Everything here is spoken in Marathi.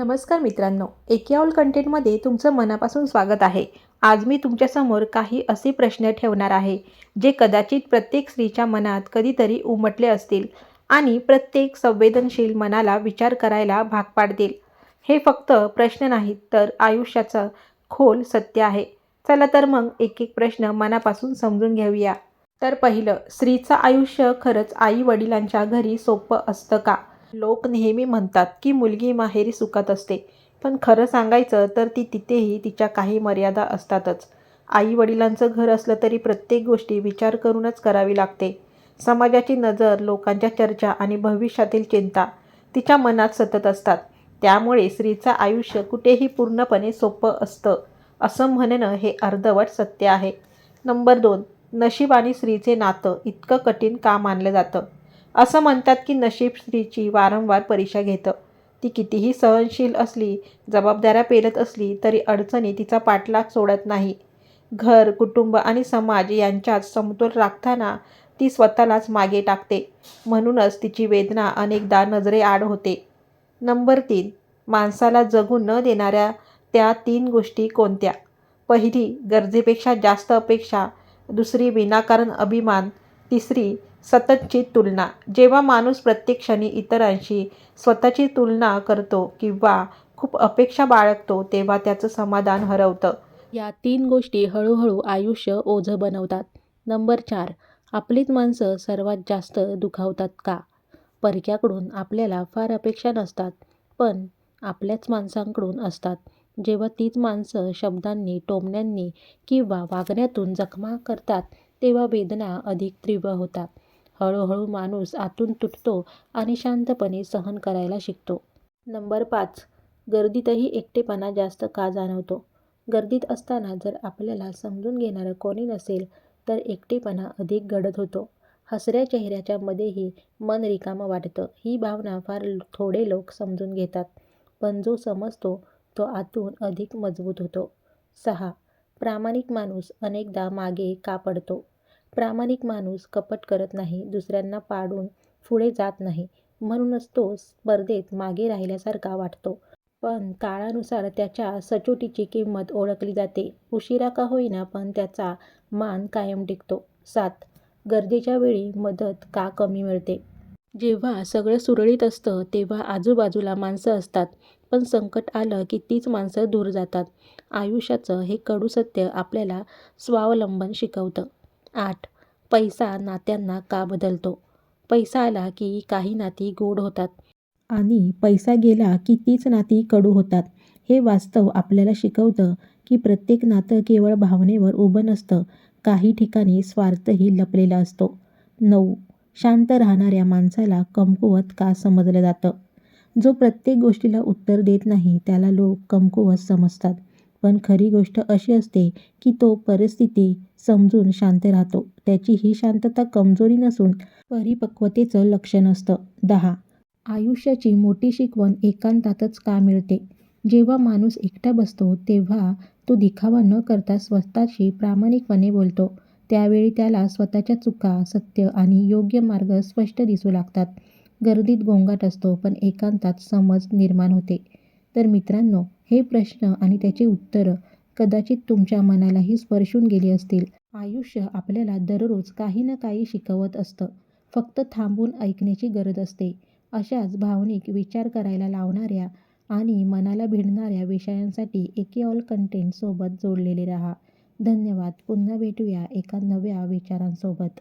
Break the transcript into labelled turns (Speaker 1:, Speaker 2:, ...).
Speaker 1: नमस्कार मित्रांनो एकियाओल कंटेंटमध्ये तुमचं मनापासून स्वागत आहे. आज मी तुमच्यासमोर काही असे प्रश्न ठेवणार आहे जे कदाचित प्रत्येक स्त्रीच्या मनात कधीतरी उमटले असतील आणि प्रत्येक संवेदनशील मनाला विचार करायला भाग पाडतील. हे फक्त प्रश्न नाहीत तर आयुष्याचं खोल सत्य आहे. चला तर मग एक एक प्रश्न मनापासून समजून घेऊया. तर पहिलं स्त्रीचं आयुष्य खरंच आई वडिलांच्या घरी सोपं असतं का? लोक नेहमी म्हणतात की मुलगी माहेरी सुखात असते. पण खरं सांगायचं तर ती तिथेही तिच्या काही मर्यादा असतातच. आई वडिलांचं घर असलं तरी प्रत्येक गोष्टी विचार करूनच करावी लागते. समाजाची नजर लोकांच्या चर्चा आणि भविष्यातील चिंता तिच्या मनात सतत असतात. त्यामुळे स्त्रीचं आयुष्य कुठेही पूर्णपणे सोपं असतं असं म्हणणं हे अर्धवट सत्य आहे. नंबर दोन नशीब आणि स्त्रीचे नातं इतकं कठीण का मानलं जातं? असं म्हणतात की नशीब स्त्रीची वारंवार परीक्षा घेतं. ती कितीही सहनशील असली जबाबदाऱ्या पेलत असली तरी अडचणी तिचा पाठलाग सोडत नाही. घर कुटुंब आणि समाज यांच्यात समतोल राखताना ती स्वतःलाच मागे टाकते. म्हणूनच तिची वेदना अनेकदा नजरेआड होते. नंबर तीन माणसाला जगू न देणाऱ्या त्या तीन गोष्टी कोणत्या? पहिली गरजेपेक्षा जास्त अपेक्षा. दुसरी विनाकारण अभिमान. तिसरी सततची तुलना. जेव्हा माणूस प्रत्येक क्षणी इतरांशी स्वतःची तुलना करतो किंवा खूप अपेक्षा बाळगतो तेव्हा त्याचं समाधान हरवतं. या तीन गोष्टी हळूहळू आयुष्य ओझं बनवतात. नंबर चार आपलीच माणसं सर्वात जास्त दुखावतात का? परक्याकडून आपल्याला फार अपेक्षा नसतात पण आपल्याच माणसांकडून असतात. जेव्हा तीच माणसं शब्दांनी टोमण्यांनी किंवा वागण्यातून जखमा करतात तेव्हा वेदना अधिक तीव्र होतात. हळूहळू माणूस आतून तुटतो आणि शांतपणे सहन करायला शिकतो. नंबर पाच. गर्दीतही एकटेपणा जास्त का जाणवतो? गर्दीत असताना जर आपल्याला समजून घेणारं कोणी नसेल तर एकटेपणा अधिक घडत होतो. हसऱ्या चेहऱ्याच्या मध्येही मन रिकामं वाटतं. ही भावना फार थोडे लोक समजून घेतात. पण जो समजतो तो आतून अधिक मजबूत होतो. सहा. प्रामाणिक माणूस अनेकदा मागे का पडतो? प्रामाणिक माणूस कपट करत नाही दुसऱ्यांना पाडून पुढे जात नाही. म्हणूनच तो स्पर्धेत मागे राहिल्यासारखा वाटतो. पण काळानुसार त्याच्या सचोटीची किंमत ओळखली जाते. उशिरा का होईना पण त्याचा मान कायम टिकतो. सात. गरजेच्या वेळी मदत का कमी मिळते? जेव्हा सगळं सुरळीत असतं तेव्हा आजूबाजूला माणसं असतात. पण संकट आलं की तीच माणसं दूर जातात. आयुष्याचं हे कडू सत्य आपल्याला स्वावलंबन शिकवतं. आठ. पैसा नात्यांना का बदलतो? पैसा आला की काही नाती गोड होतात? आणि पैसा गेला की तीच नाती कडू होतात. हे वास्तव आपल्याला शिकवतं की प्रत्येक नातं केवळ भावनेवर उभं नसतं. काही ठिकाणी स्वार्थही लपलेला असतो. नऊ. शांत राहणाऱ्या माणसाला कमकुवत का समजलं जातं? जो प्रत्येक गोष्टीला उत्तर देत नाही त्याला लोक कमकुवत समजतात. पण खरी गोष्ट अशी असते की तो परिस्थिती समजून शांत राहतो. त्याची ही शांतता कमजोरी नसून परिपक्वतेचं लक्षण असतं दहा. आयुष्याची मोठी शिकवण एकांतातच का मिळते? जेव्हा माणूस एकटा बसतो तेव्हा तो दिखावा न करता स्वतःशी प्रामाणिकपणे बोलतो. त्यावेळी त्याला स्वतःच्या चुका सत्य आणि योग्य मार्ग स्पष्ट दिसू लागतात. गर्दीत गोंगाट असतो पण एकांतात समज निर्माण होते. तर मित्रांनो हे प्रश्न आणि त्याची उत्तरं कदाचित तुमच्या मनालाही स्पर्शून गेली असतील. आयुष्य आपल्याला दररोज काही ना काही शिकवत असतं. फक्त थांबून ऐकण्याची गरज असते. अशाच भावनिक विचार करायला लावणाऱ्या आणि मनाला भिडणाऱ्या विषयांसाठी एके ऑल कंटेंट सोबत जोडलेले राहा. धन्यवाद. पुन्हा भेटूया एका नव्या विचारांसोबत.